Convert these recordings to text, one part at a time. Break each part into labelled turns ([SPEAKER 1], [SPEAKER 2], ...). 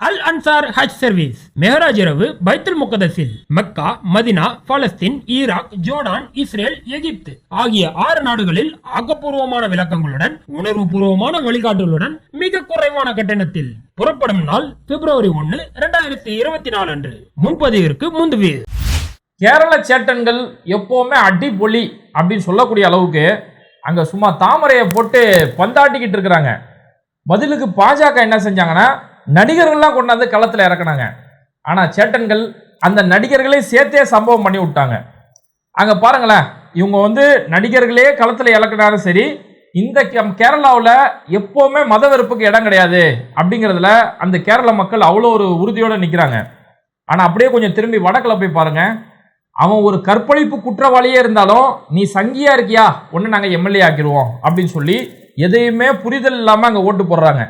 [SPEAKER 1] அல் அன்சார் ஹஜ் service மெஹராஜ் இரவு பைத்துல் முகதஸில் Makkah Madinah Palestine Iraq Jordan Israel Egypt ஆகிய ஆறு நாடுகளில் ஆக்கப்பூர்வமான விளக்கங்களுடன் உணர்வுபூர்வமான வழிகாட்டுகளுடன் மிக குறைவான கட்டணத்தில் புறப்படும் நாள் பிப்ரவரி ஒன்னு இரண்டாயிரத்தி இருபத்தி நாலு அன்று. முன்பதிவிற்கு முந்துவி
[SPEAKER 2] கேரள சேட்டன்கள் எப்போவுமே அடிப்பொலி அப்படின்னு சொல்லக்கூடிய அளவுக்கு அங்கே சும்மா தாமரையை போட்டு பந்தாட்டிக்கிட்டு இருக்கிறாங்க. பதிலுக்கு பாஜக என்ன செஞ்சாங்கன்னா நடிகர்கள்லாம் கொண்டாந்து களத்தில் இறக்குனாங்க. ஆனால் சேட்டன்கள் அந்த நடிகர்களே சேர்த்தே சம்பவம் பண்ணி விட்டாங்க. அங்கே பாருங்களேன் இவங்க வந்து நடிகர்களே களத்தில் இறக்குனாலும் சரி இந்த கேரளாவில் எப்போவுமே மத வெறுப்புக்கு இடம் கிடையாது அப்படிங்கிறதுல அந்த கேரள மக்கள் அவ்வளோ ஒரு உறுதியோடு நிற்கிறாங்க ஆனால் அப்படியே கொஞ்சம் திரும்பி வடக்கில் போய் பாருங்க அவன் ஒரு கற்பழிப்பு குற்றவாளியே இருந்தாலும் நீ சங்கியா இருக்கியா? ஒன்று நாங்கள் எம்எல்ஏ ஆக்கிடுவோம் அப்படின்னு சொல்லி எதையுமே புரிதல் இல்லாமல் அங்கே ஓட்டு போடுறாங்க.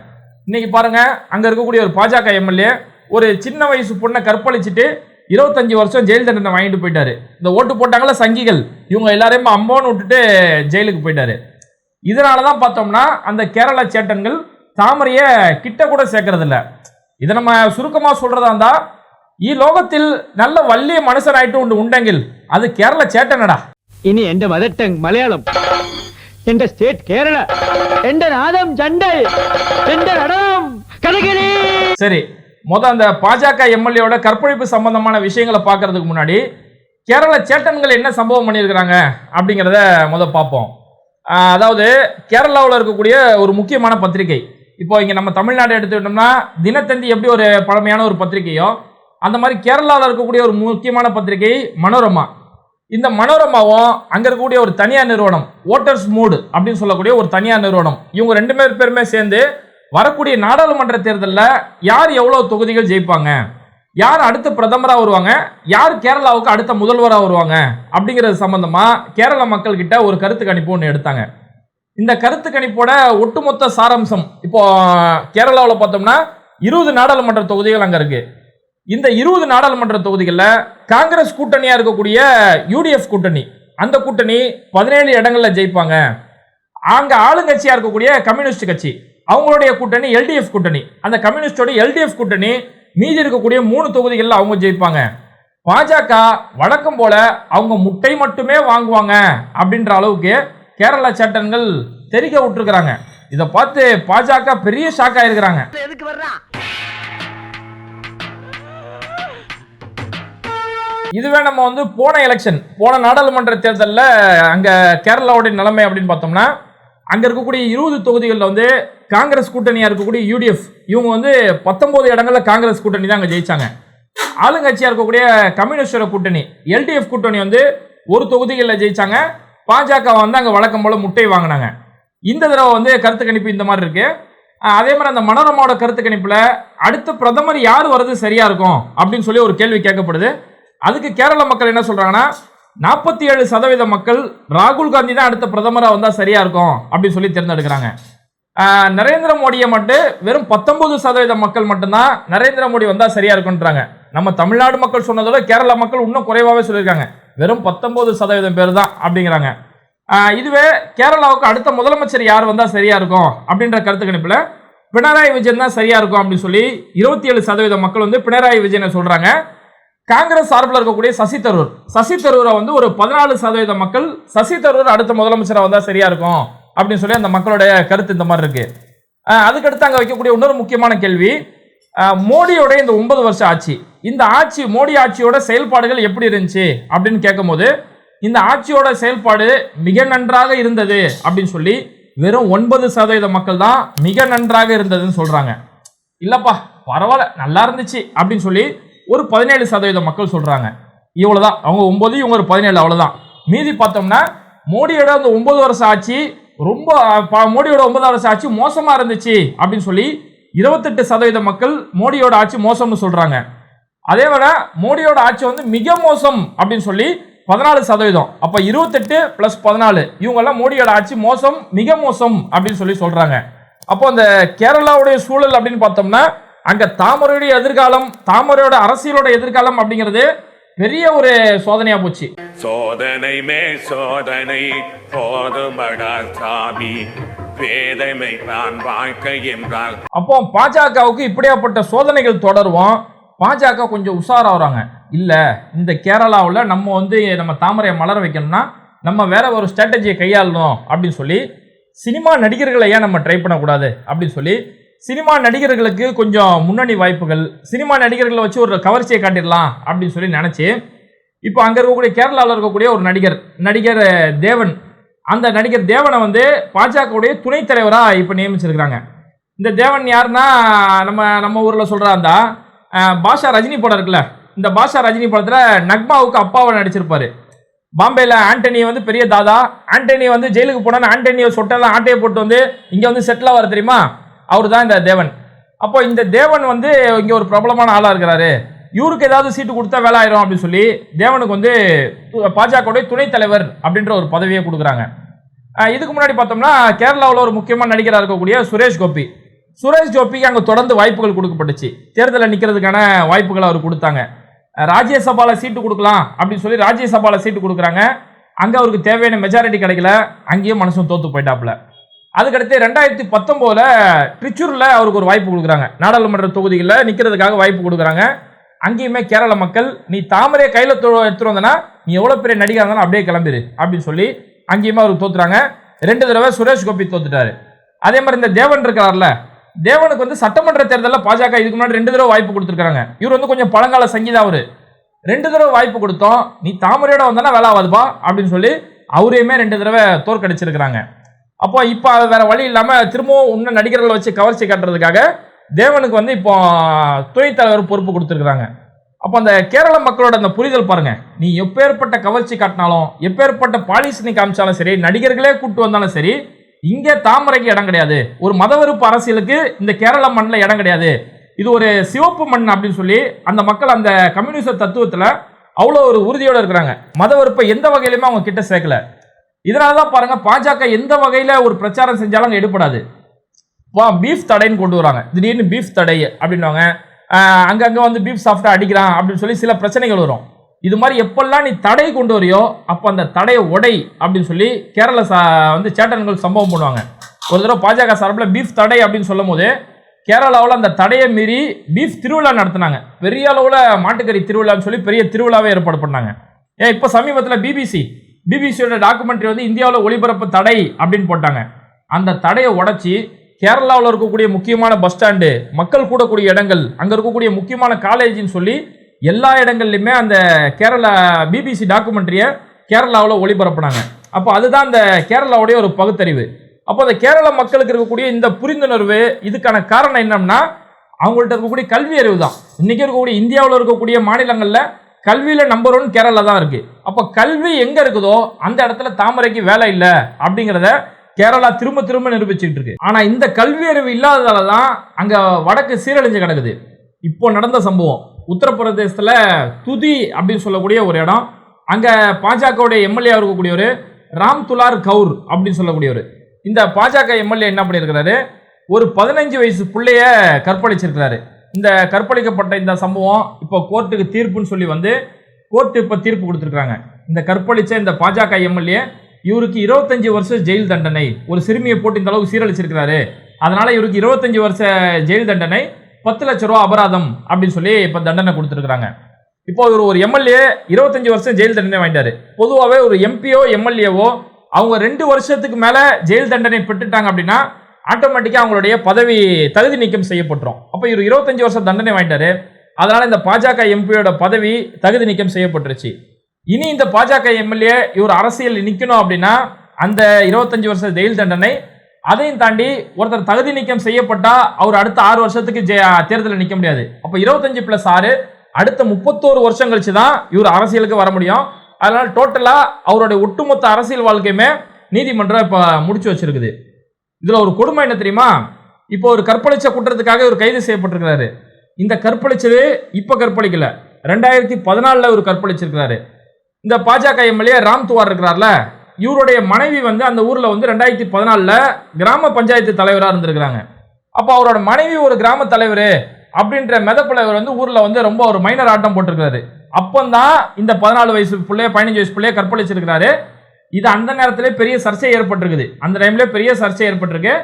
[SPEAKER 2] இன்னைக்கு பாருங்க அங்கே இருக்கக்கூடிய ஒரு பாஜக எம்எல்ஏ ஒரு சின்ன வயசு பொண்ணை கற்பழிச்சிட்டு இருபத்தஞ்சு வருஷம் ஜெயில் தண்டனை வாங்கிட்டு போயிட்டாரு இந்த ஓட்டு போட்டாங்களா சங்கிகள் இவங்க எல்லாரையும் அம்போன்னு விட்டுட்டு ஜெயிலுக்கு போயிட்டாரு இதனால தான் பார்த்தோம்னா அந்த கேரள சேட்டன்கள் தாமரையை கிட்ட கூட சேர்க்கறதில்ல இதை நம்ம சுருக்கமாக சொல்றதா இருந்தா ഈ ലോകത്തിൽ നല്ല വലിയ മനുഷ്യനായിട്ട് ഉണ്ട് ഉണ്ടെങ്കിൽ അത് കേരള ചേട്ടനടാ
[SPEAKER 3] ഇനി എന്റെ മദർ ടങ് മലയാളം എന്റെ സ്റ്റേറ്റ് കേരള എന്റെ നാദം ചണ്ടൽ എന്റെ നടനം കഥകളി
[SPEAKER 2] சரி முத அந்த பாஜக எம்எல்ஏவோட கற்பழிப்பு சம்பந்தமான விஷயங்களை பார்க்கறதுக்கு முன்னாடி கேரள சேட்டன்கள் என்ன சம்பவம் பண்ணியிருக்கிறாங்க அப்படிங்கிறத முத பார்ப்போம் ஆஹ் அதாவது கேரளாவில் இருக்கக்கூடிய ஒரு முக்கியமான பத்திரிகை இப்போ இங்கே நம்ம தமிழ்நாடு எடுத்துக்கிட்டோம்னா தினத்தந்தி எப்படி ஒரு பழமையான ஒரு பத்திரிகையோ அந்த மாதிரி கேரளாவில் இருக்கக்கூடிய ஒரு முக்கியமான பத்திரிகை மனோரமா இந்த மனோரமாவும் அங்கே இருக்கக்கூடிய ஒரு தனியார் நிறுவனம் ஓட்டர்ஸ் மூடு அப்படின்னு சொல்லக்கூடிய ஒரு தனியார் நிறுவனம். இவங்க ரெண்டு பேர் பேருமே சேர்ந்து வரக்கூடிய நாடாளுமன்ற தேர்தலில் யார் எவ்வளோ தொகுதிகள் ஜெயிப்பாங்க? யார் அடுத்த பிரதமராக வருவாங்க? யார் கேரளாவுக்கு அடுத்த முதல்வராக வருவாங்க? அப்படிங்கிறது சம்மந்தமாக கேரள மக்கள் கிட்ட ஒரு கருத்து கணிப்பு ஒன்று எடுத்தாங்க. இந்த கருத்து கணிப்போட ஒட்டுமொத்த சாராம்சம் இப்போ கேரளாவில் பார்த்தோம்னா இருபது நாடாளுமன்ற தொகுதிகள் அங்கே இருக்கு. இந்த இருபது நாடாளுமன்ற தொகுதிகளில் காங்கிரஸ் கூட்டணியாக இருக்கக்கூடிய யூடிஎஃப் கூட்டணி. அந்த கூட்டணி பதினேழு இடங்களில் ஜெயிப்பாங்க. அங்கே ஆளுங்கட்சியாக இருக்கக்கூடிய கம்யூனிஸ்ட் கட்சி. அவங்களுடைய கூட்டணி எல்டிஎஃப் கூட்டணி. அந்த கம்யூனிஸ்டோட எல்டிஎஃப் கூட்டணி மீதி இருக்கக்கூடிய மூணு தொகுதிகளில் அவங்க ஜெயிப்பாங்க. பாஜக வழக்கம் போல அவங்க முட்டை மட்டுமே வாங்குவாங்க அப்படின்ற அளவுக்கு கேரள சேட்டன்கள் தெரிக்க விட்டுருக்குறாங்க. இதை பார்த்து பாஜக பெரிய ஷாக் ஆயிருக்கிறாங்க.
[SPEAKER 3] எதுக்கு வர்றான்
[SPEAKER 2] இதுவே நம்ம வந்து போன எலெக்ஷன் போன நாடாளுமன்ற தேர்தலில் அங்கே கேரளாவுடைய நிலைமை அப்படின்னு பார்த்தோம்னா அங்கே இருக்கக்கூடிய இருபது தொகுதிகளில் வந்து காங்கிரஸ் கூட்டணியாக இருக்கக்கூடிய யூடிஎஃப் இவங்க வந்து பத்தொம்போது இடங்களில் காங்கிரஸ் கூட்டணி தான் அங்கே ஜெயிச்சாங்க. ஆளுங்கட்சியாக இருக்கக்கூடிய கம்யூனிஸ்டோட கூட்டணி எல்டிஎஃப் கூட்டணி வந்து ஒரு தொகுதிகளில் ஜெயிச்சாங்க. பாஜக வந்து அங்கே வழக்கம் போல் முட்டை வாங்கினாங்க. இந்த தடவை வந்து கருத்து கணிப்பு இந்த மாதிரி இருக்குது அதே மாதிரி அந்த மனோரமாவோட கருத்து கணிப்பில் அடுத்த பிரதமர் யார் வர்றது சரியாக இருக்கும் அப்படின்னு சொல்லி ஒரு கேள்வி கேட்கப்படுது. அதுக்கு கேரள மக்கள் என்ன சொல்றாங்கன்னா நாற்பத்தி ஏழு சதவீத மக்கள் ராகுல் காந்தி தான் அடுத்த பிரதமராக வந்தால் சரியா இருக்கும் அப்படின்னு சொல்லி தேர்ந்தெடுக்கிறாங்க. நரேந்திர மோடியை மட்டும் வெறும் பத்தொன்பது சதவீத மக்கள் மட்டும்தான் நரேந்திர மோடி வந்தால் சரியா இருக்குன்றாங்க. நம்ம தமிழ்நாடு மக்கள் சொன்னதோட கேரள மக்கள் இன்னும் குறைவாகவே சொல்லியிருக்காங்க. வெறும் பத்தொன்பது சதவீதம் பேர் தான் அப்படிங்கிறாங்க. இதுவே கேரளாவுக்கு அடுத்த முதலமைச்சர் யார் வந்தால் சரியா இருக்கும் அப்படின்ற கருத்து கணிப்பில் பினராயி விஜயன் தான் சரியா இருக்கும் அப்படின்னு சொல்லி இருபத்தி ஏழு சதவீத மக்கள் வந்து பினராயி விஜயனை சொல்றாங்க. காங்கிரஸ் சார்பில் இருக்கக்கூடிய சசி தரூர். சசி தரூரை வந்து ஒரு பதினாலு சதவீத மக்கள் சசி தரூர் அடுத்த முதலமைச்சராக வந்தால் சரியா இருக்கும் அப்படின்னு சொல்லி அந்த மக்களுடைய கருத்து இந்த மாதிரி இருக்கு. அதுக்கடுத்து அங்கே வைக்கக்கூடிய இன்னொரு முக்கியமான கேள்வி மோடியோட இந்த ஒன்பது வருஷம் ஆட்சி இந்த ஆட்சி மோடி ஆட்சியோட செயல்பாடுகள் எப்படி இருந்துச்சு அப்படின்னு கேட்கும்போது இந்த ஆட்சியோட செயல்பாடு மிக நன்றாக இருந்தது அப்படின்னு சொல்லி வெறும் ஒன்பது சதவீத மக்கள் தான் மிக நன்றாக இருந்ததுன்னு சொல்றாங்க. இல்லப்பா பரவாயில்ல நல்லா இருந்துச்சு அப்படின்னு சொல்லி ஒரு பதினேழு சதவீத மக்கள் சொல்கிறாங்க இவ்வளோதான் அவங்க ஒம்பது இவங்க ஒரு பதினேழு அவ்வளோதான் மீதி பார்த்தோம்னா மோடியோட அந்த ஒம்பது வருஷம் ஆட்சி ரொம்ப ப- மோடியோட ஒன்பது வருஷம் ஆட்சி மோசமாக இருந்துச்சு அப்படின்னு சொல்லி இருபத்தெட்டு சதவீத மக்கள் மோடியோட ஆட்சி மோசம்னு சொல்கிறாங்க அதே விட மோடியோட ஆட்சி வந்து மிக மோசம் அப்படின்னு சொல்லி பதினாலு சதவீதம். அப்போ இருபத்தெட்டு ப்ளஸ் பதினாலு இவங்கெல்லாம் மோடியோட ஆட்சி மோசம் மிக மோசம் அப்படின்னு சொல்லி சொல்கிறாங்க அப்போ அந்த கேரளாவுடைய சூழல் அப்படின்னு பார்த்தோம்னா அங்க தாமரையுடைய எதிர்காலம் தாமரையோட அரசியலோட எதிர்காலம் அப்படிங்கிறது பெரிய ஒரு சோதனையா போச்சு.
[SPEAKER 4] சோதனை மே சோதனை போதுமடா சாமி. பேதைமை தான் வாழ்க்கை என்றால்.
[SPEAKER 2] அப்போ பாஜகவுக்கு இப்படியாப்பட்ட சோதனைகள் தொடருவோம். பாஜக கொஞ்சம் உஷாராகிறாங்க. இல்ல இந்த கேரளாவில் நம்ம வந்து நம்ம தாமரையை மலர வைக்கணும்னா நம்ம வேற ஒரு ஸ்ட்ராட்டஜியை கையாளணும் அப்படின்னு சொல்லி சினிமா நடிகர்களை ஏன் நம்ம ட்ரை பண்ணக்கூடாது அப்படின்னு சொல்லி சினிமா நடிகர்களுக்கு கொஞ்சம் முன்னணி வாய்ப்புகள். சினிமா நடிகர்களை வச்சு ஒரு கவர்ச்சியை காட்டிடலாம் அப்படின்னு சொல்லி நினச்சி இப்போ அங்கே இருக்கக்கூடிய கேரளாவில் இருக்கக்கூடிய ஒரு நடிகர் நடிகர் தேவன். அந்த நடிகர் தேவனை வந்து பாஜகவுடைய துணைத் தலைவராக இப்போ நியமிச்சிருக்கிறாங்க. இந்த தேவன் யாருன்னா நம்ம நம்ம ஊரில் சொல்கிறாந்தா பாஷா ரஜினி படம் இருக்குல்ல இந்த பாஷா ரஜினி படத்தில் நக்மாவுக்கு அப்பாவை நடிச்சிருப்பாரு. பாம்பேயில் ஆண்டனி வந்து பெரிய தாதா ஆண்டனி வந்து ஜெயிலுக்கு போனான்னு ஆண்டனியை சொட்டெல்லாம் ஆட்டையை போட்டு வந்து இங்கே வந்து செட்டில் வர தெரியுமா? அவர் தான் இந்த தேவன். அப்போ இந்த தேவன் வந்து இங்கே ஒரு பிரபலமான ஆளாக இருக்கிறாரு. இவருக்கு ஏதாவது சீட்டு கொடுத்தா வேலை ஆயிரும் அப்படின்னு சொல்லி தேவனுக்கு வந்து பாஜகவுடைய துணைத் தலைவர் அப்படின்ற ஒரு பதவியை கொடுக்குறாங்க. இதுக்கு முன்னாடி பார்த்தோம்னா கேரளாவில் ஒரு முக்கியமான நடிகராக இருக்கக்கூடிய சுரேஷ் கோபி. சுரேஷ் கோபிக்கு அங்கே தொடர்ந்து வாய்ப்புகள் கொடுக்கப்பட்டுச்சு. தேர்தலில் நிற்கிறதுக்கான வாய்ப்புகளை அவர் கொடுத்தாங்க. ராஜ்யசபாவில் சீட்டு கொடுக்கலாம் அப்படின்னு சொல்லி ராஜ்யசபாவில் சீட்டு கொடுக்குறாங்க. அங்கே அவருக்கு தேவையான மெஜாரிட்டி கிடைக்கல. அங்கேயும் மனசும் தோற்று போயிட்டாப்புல. அதுக்கடுத்து ரெண்டாயிரத்தி பத்தொம்போதில் ட்ரிச்சூரில் அவருக்கு ஒரு வாய்ப்பு கொடுக்குறாங்க. நாடாளுமன்ற தொகுதிகளில் நிற்கிறதுக்காக வாய்ப்பு கொடுக்குறாங்க. அங்கேயுமே கேரள மக்கள் நீ தாமரையை கையில் எடுத்துட்டு வந்தனா நீ எவ்வளோ பெரிய நடிகா இருந்தாலும் அப்படியே கிளம்பிடு அப்படின்னு சொல்லி அங்கேயுமே அவருக்கு தோத்துறாங்க. ரெண்டு தடவை சுரேஷ் கோபி தோத்துட்டாரு. அதே மாதிரி இந்த தேவன் இருக்கிறார்ல தேவனுக்கு வந்து சட்டமன்ற தேர்தலில் பாஜக இதுக்கு முன்னாடி ரெண்டு தடவை வாய்ப்பு கொடுத்துருக்காங்க. இவர் வந்து கொஞ்சம் பழங்கால சங்கீதா அவர். ரெண்டு தடவை வாய்ப்பு கொடுத்தோம் நீ தாமரையோட வந்தானா வேலை ஆகாதுப்பா அப்படின்னு சொல்லி அவரையுமே ரெண்டு தடவை தோற்கடிச்சிருக்கிறாங்க. அப்போ இப்போ அது வேற வழி இல்லாமல் திரும்பவும் இன்னும் நடிகர்களை வச்சு கவர்ச்சி காட்டுறதுக்காக தேவனுக்கு வந்து இப்போ துணைத் தலைவர் பொறுப்பு கொடுத்துருக்குறாங்க. அப்போ அந்த கேரள மக்களோட அந்த புரிதல் பாருங்க. நீ எப்பேற்பட்ட கவர்ச்சி காட்டினாலும் எப்பேற்பட்ட பாலிசி நீ காமிச்சாலும் சரி நடிகர்களே கூட்டு வந்தாலும் சரி இங்கே தாமரைக்கு இடம் கிடையாது. ஒரு மதவெறுப்பு அரசியலுக்கு இந்த கேரள மண்ணில் இடம் கிடையாது. இது ஒரு சிவப்பு மண் அப்படின்னு சொல்லி அந்த மக்கள் அந்த கம்யூனிச தத்துவத்தில் அவ்வளோ ஒரு உறுதியோடு இருக்கிறாங்க. மதவெறுப்பை எந்த வகையிலுமே அவங்க கிட்ட சேர்க்கல. இதனால தான் பாருங்க பாஜக எந்த வகையில் ஒரு பிரச்சாரம் செஞ்சாலும் அங்கே வா பீஃப் தடைன்னு கொண்டு வராங்க. திடீர்னு பீஃப் தடை அப்படின்னுவாங்க. அங்கங்கே வந்து பீஃப் சாஃப்டாக அடிக்கிறான் அப்படின்னு சொல்லி சில பிரச்சனைகள் வரும். இது மாதிரி எப்பெல்லாம் நீ தடை கொண்டு வரியோ அப்போ அந்த தடையை உடை அப்படின்னு சொல்லி கேரள சா வந்து சேட்டன்கள் சம்பவம் பண்ணுவாங்க. ஒரு தடவை பாஜக சார்பில் பீஃப் தடை அப்படின்னு சொல்லும் போது கேரளாவில் அந்த தடையை மீறி பீஃப் திருவிழா நடத்தினாங்க. பெரிய அளவில் மாட்டுக்கறி திருவிழான்னு சொல்லி பெரிய திருவிழாவே ஏற்பாடு பண்ணாங்க. ஏன் இப்போ சமீபத்தில் பிபிசி பிபிசியோட டாக்குமெண்ட்ரி வந்து இந்தியாவில் ஒளிபரப்பு தடை அப்படின்னு போட்டாங்க. அந்த தடையை உடச்சி கேரளாவில் இருக்கக்கூடிய முக்கியமான பஸ் ஸ்டாண்டு மக்கள் கூடக்கூடிய இடங்கள் அங்கே இருக்கக்கூடிய முக்கியமான காலேஜின்னு சொல்லி எல்லா இடங்கள்லையுமே அந்த கேரளா பிபிசி டாக்குமெண்ட்ரியை கேரளாவில் ஒளிபரப்புனாங்க. அப்போ அதுதான் அந்த கேரளாவுடைய ஒரு பகுத்தறிவு. அப்போ அந்த கேரள மக்களுக்கு இருக்கக்கூடிய இந்த புரிந்துணர்வு இதுக்கான காரணம் என்னன்னா அவங்கள்ட்ட இருக்கக்கூடிய கல்வி அறிவு தான் இன்றைக்கி இருக்கக்கூடிய இந்தியாவில் இருக்கக்கூடிய மாநிலங்களில் கல்வியில் நம்பர் ஒன் கேரளா தான் இருக்கு. அப்போ கல்வி எங்க இருக்குதோ அந்த இடத்துல தாமரைக்கு வேலை இல்லை அப்படிங்கிறத கேரளா திரும்ப திரும்ப நிரூபிச்சுட்டு இருக்கு. ஆனா இந்த கல்வி அறிவு இல்லாததால தான் அங்க வடக்கு சீரழிஞ்சு கிடக்குது. இப்போ நடந்த சம்பவம். உத்தரப்பிரதேசத்தில் துதி அப்படின்னு சொல்லக்கூடிய ஒரு இடம். அங்கே பாஜகவுடைய எம்எல்ஏ இருக்கக்கூடியவர் ராம் துலார் கவுர் அப்படின்னு சொல்லக்கூடியவர். இந்த பாஜக எம்எல்ஏ என்ன பண்ணியிருக்கிறாரு ஒரு பதினஞ்சு வயசு பிள்ளைய கற்பழிச்சிருக்கிறாரு. இந்த கற்பழிக்கப்பட்ட இந்த சம்பவம் இப்போ கோர்ட்டுக்கு தீர்ப்புன்னு சொல்லி வந்து கோர்ட்டு இப்போ தீர்ப்பு கொடுத்துருக்காங்க இந்த கற்பழிச்ச இந்த பாஜக எம்எல்ஏ இவருக்கு இருபத்தஞ்சு வருஷம் ஜெயில் தண்டனை. ஒரு சிறுமியை போட்டு இந்த அளவுக்கு சீரழிச்சிருக்கிறாரு. அதனால இவருக்கு இருபத்தஞ்சு வருஷ ஜெயில் தண்டனை பத்து லட்ச ரூபா அபராதம் அப்படின்னு சொல்லி இப்போ தண்டனை கொடுத்துருக்காங்க இப்போ இவர் ஒரு எம்எல்ஏ இருபத்தஞ்சு வருஷம் ஜெயில் தண்டனை வாங்கிட்டாரு. பொதுவாகவே ஒரு எம்பியோ எம்எல்ஏவோ அவங்க ரெண்டு வருஷத்துக்கு மேலே ஜெயில் தண்டனை பெற்றுட்டாங்க அப்படின்னா ஆட்டோமேட்டிக்காக அவங்களுடைய பதவி தகுதி நீக்கம் செய்யப்பட்டுரும். அப்போ இவர் இருபத்தஞ்சி வருஷம் தண்டனை வாங்கிட்டாரு. அதனால் இந்த பாஜக எம்பியோட பதவி தகுதி நீக்கம் செய்யப்பட்டுருச்சு. இனி இந்த பாஜக எம்எல்ஏ இவர் அரசியல் நிற்கணும் அப்படின்னா அந்த இருபத்தஞ்சி வருஷம் ஜெயில் தண்டனை அதையும் தாண்டி ஒருத்தர் தகுதி நீக்கம் செய்யப்பட்டால் அவர் அடுத்த ஆறு வருஷத்துக்கு ஜெ- தேர்தலில் நிற்க முடியாது. அப்போ இருபத்தஞ்சி ப்ளஸ் ஆறு அடுத்த முப்பத்தோரு வருஷம் கழிச்சு தான் இவர் அரசியலுக்கு வர முடியும். அதனால் டோட்டலாக அவருடைய ஒட்டுமொத்த அரசியல் வாழ்க்கையுமே நீதிமன்றம் இப்போ முடிச்சு வச்சிருக்குது. இதுல ஒரு கொடுமை என்ன தெரியுமா? இப்போ ஒரு கற்பழிச்ச குற்றத்துக்காக இவர் கைது செய்யப்பட்டிருக்கிறாரு. இந்த கற்பழிச்சது இப்ப கற்பழிக்கல. ரெண்டாயிரத்தி பதினாலில் இவர் கற்பழிச்சிருக்கிறாரு. இந்த பாஜக எம்எல்ஏ ராம் துவார் இருக்கிறார்ல இவருடைய மனைவி வந்து அந்த ஊர்ல வந்து ரெண்டாயிரத்தி பதினாலில் கிராம பஞ்சாயத்து தலைவராக இருந்திருக்கிறாங்க. அப்போ அவரோட மனைவி ஒரு கிராம தலைவர் அப்படின்ற மெதப்பில் இவர் வந்து ஊரில் வந்து ரொம்ப ஒரு மைனர் ஆட்டம் போட்டிருக்கிறாரு. அப்பந்தான் இந்த பதினாலு வயசு பிள்ளைய பதினஞ்சு வயசு பிள்ளைய கற்பழிச்சிருக்கிறாரு. இது அந்த நேரத்திலே பெரிய சர்ச்சை ஏற்பட்டிருக்குது. அந்த டைம்ல பெரிய சர்ச்சை ஏற்பட்டிருக்கு.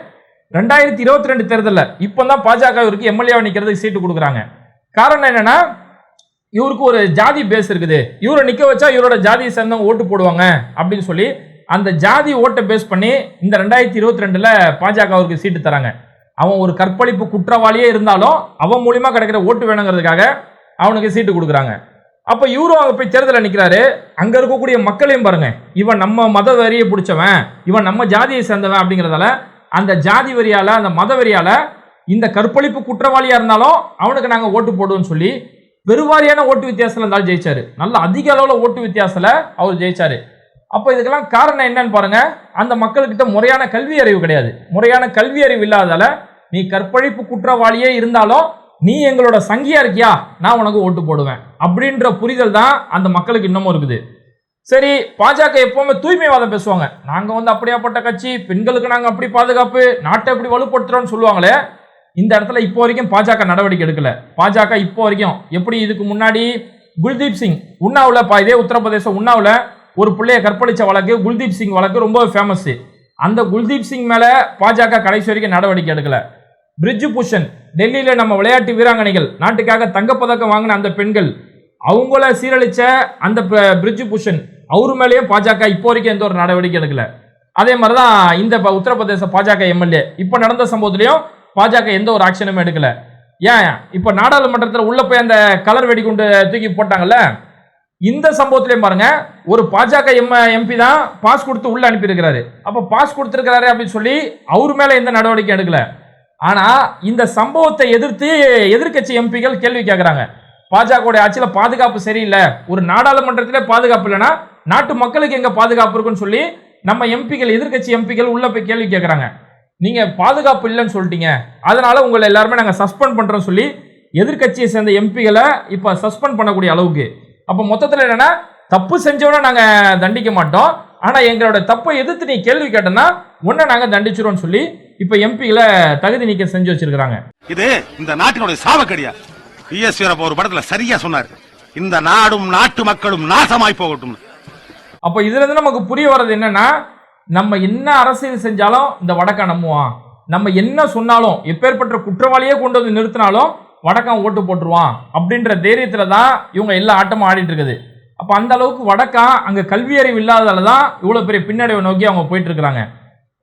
[SPEAKER 2] ரெண்டாயிரத்தி இருபத்தி ரெண்டு தேர்தலில் இப்போ தான் பாஜக இவருக்கு எம்எல்ஏ நிக்கிறதுக்கு சீட்டு கொடுக்குறாங்க. காரணம் என்னன்னா இவருக்கு ஒரு ஜாதி பேஸ் இருக்குது. இவரை நிற்க வச்சா இவரோட ஜாதியை சேர்ந்தவங்க ஓட்டு போடுவாங்க அப்படின்னு சொல்லி அந்த ஜாதி ஓட்டை பேஸ் பண்ணி இந்த ரெண்டாயிரத்தி இருபத்தி ரெண்டில் பாஜக அவருக்கு சீட்டு தராங்க. அவன் ஒரு கற்பழிப்பு குற்றவாளியே இருந்தாலும் அவன் மூலியமாக கிடைக்கிற ஓட்டு வேணுங்கிறதுக்காக அவனுக்கு சீட்டு கொடுக்குறாங்க. அப்ப இவரும் அங்க போய் தேர்தலில் நிக்கிறாரு. அங்க இருக்கக்கூடிய மக்களையும் பாருங்க. இவன் நம்ம மத வரியை பிடிச்சவன். இவன் நம்ம ஜாதியை சேர்ந்தவன் அப்படிங்கிறதால அந்த ஜாதி வரியால் அந்த மத வரியால் இந்த கற்பழிப்பு குற்றவாளியா இருந்தாலும் அவனுக்கு நாங்க ஓட்டு போடுவோம்னு சொல்லி பெருவாரியான ஓட்டு வித்தியாசத்தில் இருந்தாலும் ஜெயிச்சாரு. நல்ல அதிக அளவுல ஓட்டு வித்தியாசத்துல அவர் ஜெயிச்சாரு. அப்போ இதுக்கெல்லாம் காரணம் என்னன்னு பாருங்க. அந்த மக்கள்கிட்ட முறையான கல்வி அறிவு கிடையாது. முறையான கல்வி அறிவு இல்லாதால நீ கற்பழிப்பு குற்றவாளியே இருந்தாலும் நீ எங்களோட சங்கியா இருக்கியா? நான் உனக்கு ஓட்டு போடுவேன். அப்படின்ற புரிதல் தான் அந்த மக்களுக்கு இன்னமும் இருக்குது. சரி பாஜக எப்பவுமே தூய்மைவாதம் பேசுவாங்க. நாங்க வந்து அப்படியாப்பட்ட கட்சி பெண்களுக்கு நாங்க அப்படி பாதுகாப்பு நாட்டை எப்படி வலுப்படுத்துறோம்னு சொல்லுவாங்களே இந்த இடத்துல இப்போ வரைக்கும் பாஜக நடவடிக்கை எடுக்கல. பாஜக இப்போ வரைக்கும் எப்படி இதுக்கு முன்னாடி குல்தீப் சிங் உன்னாவில் பா இதே உத்தரப்பிரதேசம் உன்னாவில் ஒரு பிள்ளைய கற்பழிச்ச வழக்கு குல்தீப் சிங் வழக்கு ரொம்ப ஃபேமஸ் அந்த குல்தீப் சிங் மேல பாஜக கடைசி வரைக்கும் நடவடிக்கை எடுக்கல. பிரிட்ஜு பூஷன் டெல்லியில் நம்ம விளையாட்டு வீராங்கனைகள் நாட்டுக்காக தங்கப்பதக்கம் வாங்கின அந்த பெண்கள் அவங்கள சீரழிச்ச அந்த பிரிட்ஜு பூஷன் அவர் மேலேயும் பாஜக இப்போ வரைக்கும் எந்த ஒரு நடவடிக்கை எடுக்கல. அதே மாதிரி தான் இந்த ப- உத்தரப்பிரதேச பாஜக எம்எல்ஏ இப்போ நடந்த சம்பவத்திலையும் பாஜக எந்த ஒரு ஆக்ஷனுமே எடுக்கல. ஏன்? இப்போ நாடாளுமன்றத்தில் உள்ள போய் அந்த கலர் வெடிகுண்டு தூக்கி போட்டாங்கல்ல? இந்த சம்பவத்திலையும் பாருங்க ஒரு பாஜக எம் எம்பி தான் பாஸ் கொடுத்து உள்ள அனுப்பியிருக்கிறாரு. அப்போ பாஸ் கொடுத்துருக்கிறாரு அப்படின்னு சொல்லி அவர் மேலே எந்த நடவடிக்கை எடுக்கல. ஆனா இந்த சம்பவத்தை எதிர்த்து எதிர்க்கட்சி எம்பிகள் கேள்வி கேட்குறாங்க பாஜக ஆட்சியில பாதுகாப்பு சரியில்லை. ஒரு நாடாளுமன்றத்திலே பாதுகாப்பு இல்லைன்னா நாட்டு மக்களுக்கு எங்க பாதுகாப்பு இருக்குன்னு சொல்லி நம்ம எம்பிகள் எதிர்க்கட்சி எம்பிகள் உள்ள போய் கேள்வி கேட்குறாங்க நீங்க பாதுகாப்பு இல்லைன்னு சொல்லிட்டீங்க. அதனால உங்களை எல்லாருமே நாங்க சஸ்பெண்ட் பண்றோம் சொல்லி எதிர்க்கட்சியை சேர்ந்த எம்பிகளை இப்ப சஸ்பெண்ட் பண்ணக்கூடிய அளவுக்கு. அப்ப மொத்தத்துல என்னன்னா தப்பு செஞ்சவன நாங்க தண்டிக்க மாட்டோம். ஆனா எங்களோட தப்பை எதிர்த்து நீ கேள்வி கேட்டனா உன்னை நாங்க தண்டிச்சிரோம்னு சொல்லி இப்ப எம்பிகளை தகுதி நீக்கம் செஞ்சு வச்சிருக்காங்க
[SPEAKER 5] இது இந்த நாட்டினுடைய சாவக்கடியா? பிஎஸ் வீரப்ப ஒரு படத்துல சரியா சொன்னார். இந்த நாடும் நாட்டு மக்களும் நாசமாய் போகட்டும்
[SPEAKER 2] அப்போ இதுல இருந்து நமக்கு புரிய வர்றது என்னன்னா நம்ம என்ன அரசியல் செஞ்சாலும் இந்த வடக்கா நம்புவான். நம்ம என்ன சொன்னாலும் எப்பேற்பட்ட குற்றவாளியே கொண்டு வந்து நிறுத்தினாலும் வடக்கான் ஓட்டு போட்டுருவான். அப்படின்ற தைரியத்துல தான் இவங்க எல்லா ஆட்டமும் ஆடிட்டு இருக்குது. அப்போ அந்த அளவுக்கு வடக்கா அங்க கல்வி அறிவு இல்லாததால தான் இவ்வளவு பெரிய பின்னடைவை நோக்கி அவங்க போயிட்டு இருக்கிறாங்க.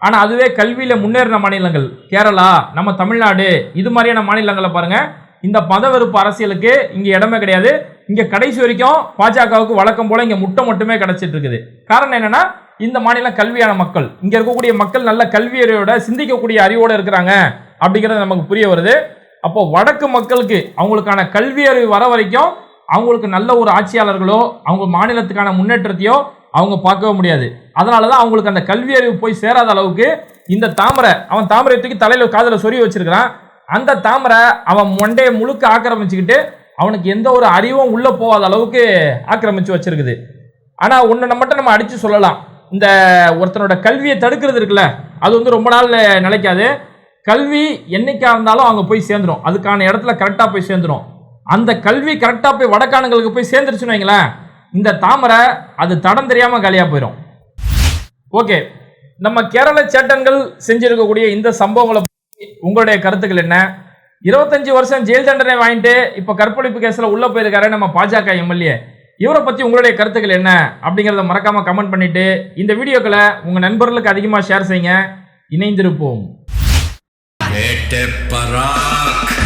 [SPEAKER 2] ஆனால் அதுவே கல்வியில் முன்னேறின மாநிலங்கள். கேரளா நம்ம தமிழ்நாடு இது மாதிரியான மாநிலங்களை பாருங்கள் இந்த பதவெறுப்பு அரசியலுக்கு இங்கே இடமே கிடையாது. இங்கே கடைசி வரைக்கும் பாஜகவுக்கு வழக்கம் போல் இங்கே முட்டை மட்டுமே கிடச்சிட்டு இருக்குது. காரணம் என்னென்னா இந்த மாநிலம் கல்வியான மக்கள். இங்கே இருக்கக்கூடிய மக்கள் நல்ல கல்வி சிந்திக்கக்கூடிய அறிவோடு இருக்கிறாங்க அப்படிங்கிறது நமக்கு புரிய வருது. அப்போ வடக்கு மக்களுக்கு அவங்களுக்கான கல்வி அறிவு வர வரைக்கும் அவங்களுக்கு நல்ல ஒரு ஆட்சியாளர்களோ அவங்க மாநிலத்துக்கான முன்னேற்றத்தையோ அவங்க பார்க்கவே முடியாது. அதனால தான் அவங்களுக்கு அந்த கல்வி அறிவு போய் சேராத அளவுக்கு இந்த தாமரை அவன் தாமரை தூக்கி தலையில் காதில் சொறி வச்சிருக்கிறான். அந்த தாமரை அவன் மொண்டையை முழுக்க ஆக்கிரமிச்சுக்கிட்டு அவனுக்கு எந்த ஒரு அறிவும் உள்ளே போகாத அளவுக்கு ஆக்கிரமிச்சு வச்சிருக்குது. ஆனால் ஒன்று மட்டும் நம்ம அடித்து சொல்லலாம். இந்த ஒருத்தனோட கல்வியை தடுக்கிறது இருக்குல்ல அது வந்து ரொம்ப நாள் நிலைக்காது. கல்வி என்னைக்கா இருந்தாலும் அவங்க போய் சேர்ந்துரும். அதுக்கான இடத்துல கரெக்டாக போய் சேர்ந்துரும். அந்த கல்வி கரெக்டாக போய் வடக்கானுங்களுக்கு போய் சேர்ந்துருச்சுன்னு வைங்களேன் இந்த தாமரை அது தடம் தெரியாமல் காலியாக போயிடும் ஓகே நம்ம கேரள சேட்டன்கள் செஞ்சிருக்கக்கூடிய இந்த சம்பவங்களை உங்களுடைய கருத்துக்கள் என்ன? இருபத்தஞ்சு வருஷம் ஜெயில் தண்டனை வாங்கிட்டு இப்போ கற்பழிப்பு கேஸில் உள்ளே போயிருக்காரு நம்ம பாஜக எம்எல்ஏ. இவரை பற்றி உங்களுடைய கருத்துக்கள் என்ன? அப்படிங்கிறத மறக்காம கமெண்ட் பண்ணிட்டு இந்த வீடியோக்களை உங்கள் நண்பர்களுக்கு அதிகமாக ஷேர் செய்யுங்க. இணைந்திருப்போம்.
[SPEAKER 4] பராக்.